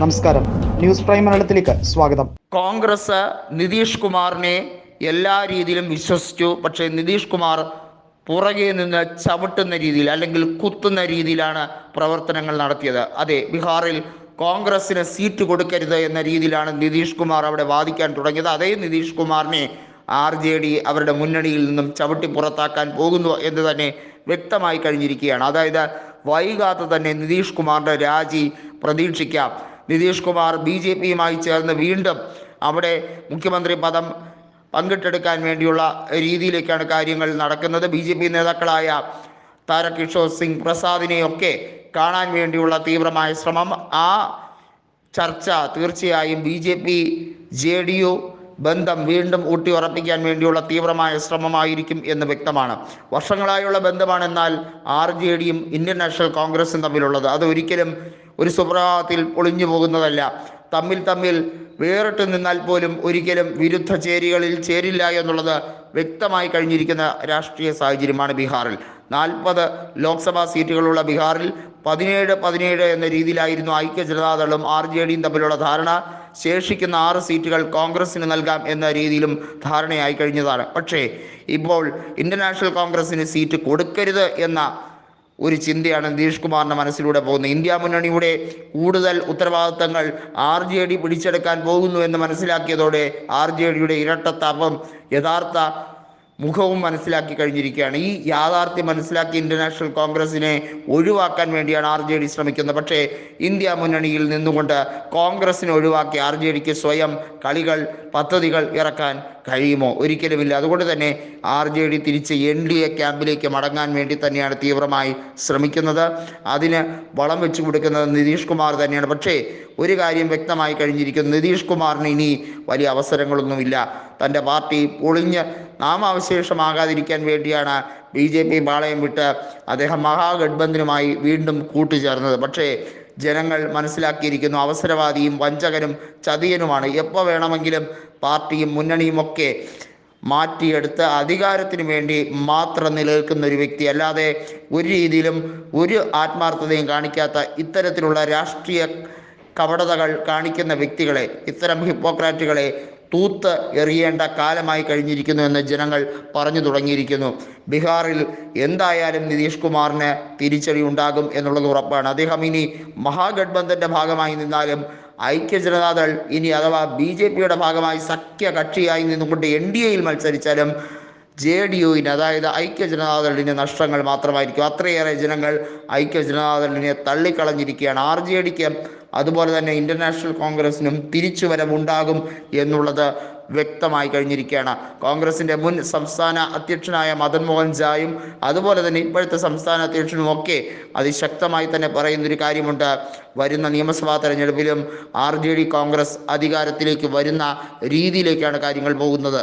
നമസ്കാരം. News prime മലയാളത്തിലേക്ക് സ്വാഗതം. കോൺഗ്രസ് നിതീഷ് കുമാറിനെ എല്ലാ രീതിയിലും വിശ്വസിച്ചു. പക്ഷേ നിതീഷ് കുമാർ പുറകെ നിന്ന് ചവിട്ടുന്ന രീതിയിൽ അല്ലെങ്കിൽ കുത്തുന്ന രീതിയിലാണ് പ്രവർത്തനങ്ങൾ നടത്തിയത്. അതെ ബീഹാറിൽ കോൺഗ്രസിന് സീറ്റ് കൊടുക്കരുത് എന്ന രീതിയിലാണ് നിതീഷ് കുമാർ അവിടെ വാദിക്കാൻ തുടങ്ങിയത്. അതേ നിതീഷ് കുമാറിനെ ആർ ജെ ഡി അവരുടെ മുന്നണിയിൽ നിന്നും ചവിട്ടി പുറത്താക്കാൻ പോകുന്നു എന്ന് തന്നെ വ്യക്തമായി കഴിഞ്ഞിരിക്കുകയാണ്. അതായത് വൈകാതെ തന്നെ നിതീഷ് കുമാറിന്റെ രാജി പ്രതീക്ഷിക്കാം. നിതീഷ് കുമാർ ബി ജെ പിയുമായി ചേർന്ന് വീണ്ടും അവിടെ മുഖ്യമന്ത്രി പദം പങ്കിട്ടെടുക്കാൻ വേണ്ടിയുള്ള രീതിയിലേക്കാണ് കാര്യങ്ങൾ നടക്കുന്നത്. ബി ജെ പി നേതാക്കളായ താരകിഷോർ സിംഗ് പ്രസാദിനെയൊക്കെ കാണാൻ വേണ്ടിയുള്ള തീവ്രമായ ശ്രമം. ആ ചർച്ച തീർച്ചയായും B J P J D U ബന്ധം വീണ്ടും ഊട്ടിയുറപ്പിക്കാൻ വേണ്ടിയുള്ള തീവ്രമായ ശ്രമമായിരിക്കും എന്ന് വ്യക്തമാണ്. വർഷങ്ങളായുള്ള ബന്ധമാണെന്നാൽ ആർ ജെ ഡിയും ഇന്ത്യൻ നാഷണൽ കോൺഗ്രസും തമ്മിലുള്ളത്. അത് ഒരിക്കലും ഒരു സുപ്രഭാതത്തിൽ ഒളിഞ്ഞു പോകുന്നതല്ല. തമ്മിൽ തമ്മിൽ വേറിട്ട് നിന്നാൽ പോലും ഒരിക്കലും വിരുദ്ധ ചേരികളിൽ ചേരില്ല എന്നുള്ളത് വ്യക്തമായി കഴിഞ്ഞിരിക്കുന്ന രാഷ്ട്രീയ സാഹചര്യമാണ് ബീഹാറിൽ. നാൽപ്പത് ലോക്സഭാ സീറ്റുകളുള്ള ബീഹാറിൽ പതിനേഴ് പതിനേഴ് എന്ന രീതിയിലായിരുന്നു ഐക്യ ജനതാദളും ആർ ജെ ഡിയും തമ്മിലുള്ള ധാരണ. ശേഷിക്കുന്ന ആറ് സീറ്റുകൾ കോൺഗ്രസിന് നൽകാം എന്ന രീതിയിലും ധാരണയായി കഴിഞ്ഞതാണ്. പക്ഷേ ഇപ്പോൾ ഇന്റർനാഷണൽ നാഷണൽ കോൺഗ്രസിന് സീറ്റ് കൊടുക്കരുത് എന്ന ഒരു ചിന്തയാണ് നിതീഷ് കുമാറിന്റെ മനസ്സിലൂടെ പോകുന്നത്. ഇന്ത്യ മുന്നണിയുടെ കൂടുതൽ ഉത്തരവാദിത്തങ്ങൾ ആർ ജെ ഡി പിടിച്ചെടുക്കാൻ പോകുന്നു എന്ന് മനസ്സിലാക്കിയതോടെ ആർ ജെ ഡിയുടെ ഇരട്ടത്താപം യഥാർത്ഥ മുഖവും മനസ്സിലാക്കി കഴിഞ്ഞിരിക്കുകയാണ്. ഈ യാഥാർത്ഥ്യം മനസ്സിലാക്കി ഇന്റർനാഷണൽ കോൺഗ്രസിനെ ഒഴിവാക്കാൻ വേണ്ടിയാണ് ആർ ജെ ഡി ശ്രമിക്കുന്നത്. പക്ഷേ ഇന്ത്യ മുന്നണിയിൽ നിന്നുകൊണ്ട് കോൺഗ്രസിനെ ഒഴിവാക്കി ആർ ജെ ഡിക്ക് സ്വയം കളികൾ പദ്ധതികൾ ഇറക്കാൻ കഴിയുമോ? ഒരിക്കലുമില്ല. അതുകൊണ്ട് തന്നെ ആർ ജെ ഡി തിരിച്ച് എൻ ഡി എ ക്യാമ്പിലേക്ക് മടങ്ങാൻ വേണ്ടി തന്നെയാണ് തീവ്രമായി ശ്രമിക്കുന്നത്. അതിന് വളം വെച്ചു കൊടുക്കുന്നത് നിതീഷ് കുമാർ തന്നെയാണ്. പക്ഷേ ഒരു കാര്യം വ്യക്തമായി കഴിഞ്ഞിരിക്കുന്നു. നിതീഷ് കുമാറിന് ഇനി വലിയ അവസരങ്ങളൊന്നുമില്ല. തന്റെ പാർട്ടി പൊളിഞ്ഞ് നാമാവശേഷമാകാതിരിക്കാൻ വേണ്ടിയാണ് ബി ജെ പി പാളയം വിട്ട് അദ്ദേഹം മഹാഗഡ്ബന്ധനുമായി വീണ്ടും കൂട്ടുചേർന്നത്. പക്ഷേ ജനങ്ങൾ മനസ്സിലാക്കിയിരിക്കുന്നു അവസരവാദിയും വഞ്ചകനും ചതിയനുമാണ്. എപ്പോൾ വേണമെങ്കിലും പാർട്ടിയും മുന്നണിയും ഒക്കെ മാറ്റിയെടുത്ത് അധികാരത്തിന് വേണ്ടി മാത്രം നിലനിൽക്കുന്ന ഒരു വ്യക്തി. അല്ലാതെ ഒരു രീതിയിലും ഒരു ആത്മാർത്ഥതയും കാണിക്കാത്ത ഇത്തരത്തിലുള്ള രാഷ്ട്രീയ കപടതകൾ കാണിക്കുന്ന വ്യക്തികളെ ഇത്തരം ഹിപ്പോക്രാറ്റുകളെ തൂത്ത് എറിയേണ്ട കാലമായി കഴിഞ്ഞിരിക്കുന്നു എന്ന് ജനങ്ങൾ പറഞ്ഞു തുടങ്ങിയിരിക്കുന്നു. ബീഹാറിൽ എന്തായാലും നിതീഷ് കുമാറിന് തിരിച്ചടി ഉണ്ടാകും എന്നുള്ളത് ഉറപ്പാണ്. അദ്ദേഹം ഇനി മഹാഗഡ്ബന്ധന്റെ ഭാഗമായി നിന്നാലും ഐക്യ ജനതാദൾ ഇനി അഥവാ ബി ജെ പിയുടെ ഭാഗമായി സഖ്യ കക്ഷിയായി നിന്നുകൊണ്ട് എൻ ഡി എയിൽ മത്സരിച്ചാലും ജെ ഡി യുവിന് അതായത് ഐക്യ ജനതാദളിന് നഷ്ടങ്ങൾ മാത്രമായിരിക്കും. അത്രയേറെ ജനങ്ങൾ ഐക്യ ജനതാദളിനെ തള്ളിക്കളഞ്ഞിരിക്കുകയാണ്. ആർ ജെ ഡിക്ക് അതുപോലെ തന്നെ ഇന്റർനാഷണൽ കോൺഗ്രസിനും തിരിച്ചുവരവുണ്ടാകും എന്നുള്ളത് വ്യക്തമായി കഴിഞ്ഞിരിക്കുകയാണ്. കോൺഗ്രസിന്റെ മുൻ സംസ്ഥാന അധ്യക്ഷനായ മദൻ മോഹൻ ജായും അതുപോലെ തന്നെ ഇപ്പോഴത്തെ സംസ്ഥാന അധ്യക്ഷനും ഒക്കെ അതിശക്തമായി തന്നെ പറയുന്നൊരു കാര്യമുണ്ട്. വരുന്ന നിയമസഭാ തെരഞ്ഞെടുപ്പിലും ആർ ജെ ഡി കോൺഗ്രസ് അധികാരത്തിലേക്ക് വരുന്ന രീതിയിലേക്കാണ് കാര്യങ്ങൾ പോകുന്നത്.